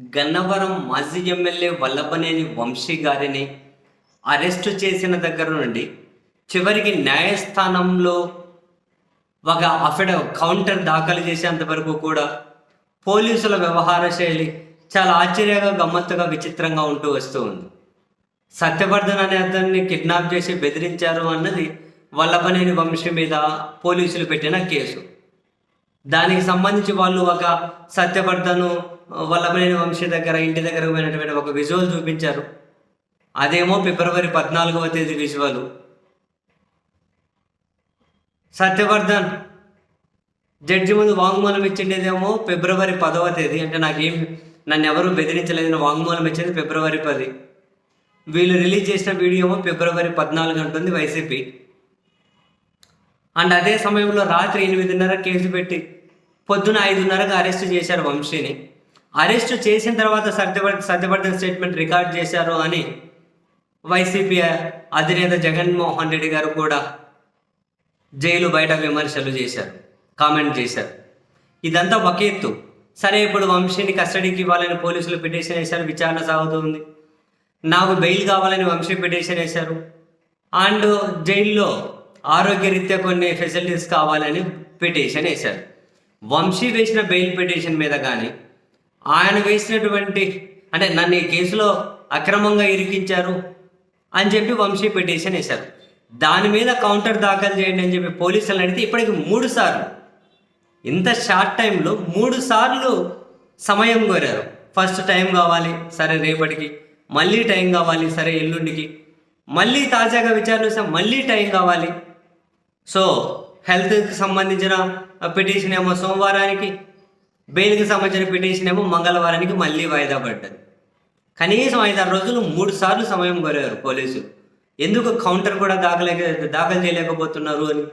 గన్నవరం మాజీ ఎమ్మెల్యే వల్లభనేని వంశీ గారిని అరెస్టు చేసిన దగ్గర నుండి చివరికి న్యాయస్థానంలో ఒక అఫిడ కౌంటర్ దాఖలు చేసేంత వరకు కూడా పోలీసుల వ్యవహార శైలి చాలా ఆశ్చర్యంగా గమ్మత్తుగా విచిత్రంగా ఉంటూ వస్తూ ఉంది. సత్యవర్ధన్ అనే అతన్ని కిడ్నాప్ చేసి బెదిరించారు అన్నది వల్లభనేని వంశీ మీద పోలీసులు పెట్టిన కేసు. దానికి సంబంధించి వాళ్ళు ఒక సత్యవర్ధను వల్లభనేని వంశీ దగ్గర ఇంటి దగ్గర పోయినటువంటి ఒక విజువల్ చూపించారు. అదేమో ఫిబ్రవరి పద్నాలుగవ తేదీ విజువల్ సత్యవర్ధన్ జడ్జి ముందు వాంగ్మూలం ఇచ్చిండేదేమో ఫిబ్రవరి పదవ తేదీ. అంటే నాకేం నన్ను ఎవరు బెదిరించలేదని వాంగ్మూలం ఇచ్చింది ఫిబ్రవరి పది. వీళ్ళు రిలీజ్ చేసిన వీడియోమో ఫిబ్రవరి పద్నాలుగు అంటుంది వైసీపీ. అండ్ అదే సమయంలో రాత్రి ఎనిమిదిన్నర కేసు పెట్టి పొద్దున ఐదున్నరకు అరెస్ట్ చేశారు వంశీని. అరెస్ట్ చేసిన తర్వాత సత్యవర్ధన్ సత్యవర్ధన్ స్టేట్మెంట్ రికార్డ్ చేశారు అని వైసీపీ అధినేత జగన్మోహన్ రెడ్డి గారు కూడా జైలు బయట విమర్శలు చేశారు కామెంట్ చేశారు. ఇదంతా ఒక ఎత్తు. సరే ఇప్పుడు వంశీని కస్టడీకి ఇవ్వాలని పోలీసులు పిటిషన్ వేశారు విచారణ సాగుతుంది. నాకు బెయిల్ కావాలని వంశీ పిటిషన్ వేశారు. అండ్ జైల్లో ఆరోగ్యరీత్యా కొన్ని ఫెసిలిటీస్ కావాలని పిటిషన్ వేశారు. వంశీ వేసిన బెయిల్ పిటిషన్ మీద కానీ ఆయన వేసినటువంటి అంటే నన్ను ఈ కేసులో అక్రమంగా ఇరికించారు అని చెప్పి వంశీ పిటిషన్ వేశారు. దాని మీద కౌంటర్ దాఖలు చేయండి అని చెప్పి పోలీసులు అడిగితే ఇప్పటికి మూడు సార్లు ఇంత షార్ట్ టైంలో మూడు సార్లు సమయం కోరారు. ఫస్ట్ టైం కావాలి సరే రేపటికి మళ్ళీ టైం కావాలి సరే ఎల్లుండికి మళ్ళీ తాజాగా విచారణ చేస్తే మళ్ళీ టైం కావాలి. సో హెల్త్కి సంబంధించిన పిటిషన్ ఏమో సోమవారానికి బెయిల్కి సంబంధించిన పిటిషన్ ఏమో మంగళవారానికి మళ్ళీ వాయిదా పడ్డది. కనీసం ఐదారు రోజులు మూడు సార్లు సమయం కోరారు పోలీసులు. ఎందుకు కౌంటర్ కూడా దాఖలే దాఖలు చేయలేకపోతున్నారు అని?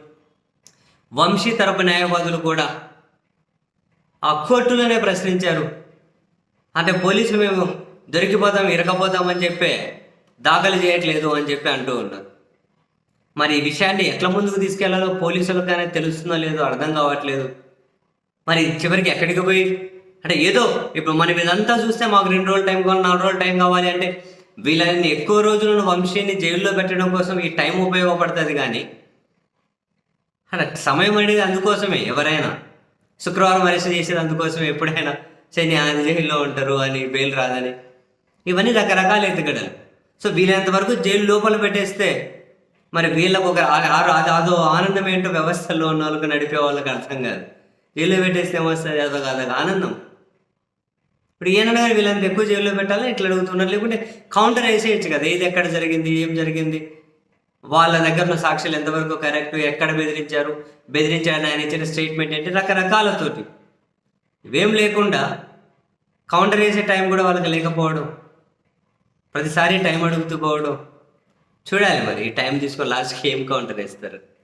వంశీ తరపు న్యాయవాదులు కూడా ఆ కోర్టులోనే ప్రశ్నించారు. అంటే పోలీసులు మేము దొరికిపోతాం ఇరకపోతామని చెప్పే దాఖలు చేయట్లేదు అని చెప్పి అంటూ ఉన్నారు. మరి ఈ విషయాన్ని ఎట్లా ముందుకు తీసుకెళ్ళాలో పోలీసులకు కానీ తెలుస్తుందో లేదో అర్థం కావట్లేదు. మరి చివరికి ఎక్కడికి పోయి? అంటే ఏదో ఇప్పుడు మనం ఇదంతా చూస్తే మాకు రెండు రోజులు టైం కావాలి నాలుగు రోజులు టైం కావాలి అంటే వీళ్ళని ఎక్కువ రోజులను వంశీని జైల్లో పెట్టడం కోసం ఈ టైం ఉపయోగపడుతుంది కానీ అంటే సమయం అనేది అందుకోసమే ఎవరైనా. శుక్రవారం అరెస్ట్ చేసేది అందుకోసమే ఎప్పుడైనా శని ఆయన జైల్లో ఉంటారు అని బెయిల్ రాదని. ఇవన్నీ రకరకాల ఎత్తుగడలు. సో వీలైనంత వరకు జైలు లోపల పెట్టేస్తే మరి వీళ్ళకు ఒక ఆ- అదో ఆనందం ఏంటో వ్యవస్థల్లో ఉన్న వాళ్ళకి నడిపే వాళ్ళకి అర్థం కాదు. జైల్లో పెట్టేస్తే ఏమొస్తుంది అదొక అదొక ఆనందం. ఇప్పుడు ఈయన కానీ వీళ్ళంత ఎక్కువ జైల్లో పెట్టాలి ఇట్లా అడుగుతున్నారు. లేకుంటే కౌంటర్ వేసేయచ్చు కదా. ఏది ఎక్కడ జరిగింది? ఏం జరిగింది? వాళ్ళ దగ్గరలో సాక్ష్యాలు ఎంతవరకు కరెక్ట్ ఎక్కడ బెదిరించారు? బెదిరించారని ఆయన ఇచ్చిన స్టేట్మెంట్ ఏంటి? రకరకాలతోటి. ఇవేం లేకుండా కౌంటర్ వేసే టైం కూడా వాళ్ళకి లేకపోవడం. ప్రతిసారి టైం అడుగుతూ పోవడం. చూడాలి మరి. ఈ టైం తీసుకొని లాస్ట్కి ఏం కౌంటర్ వేస్తారు?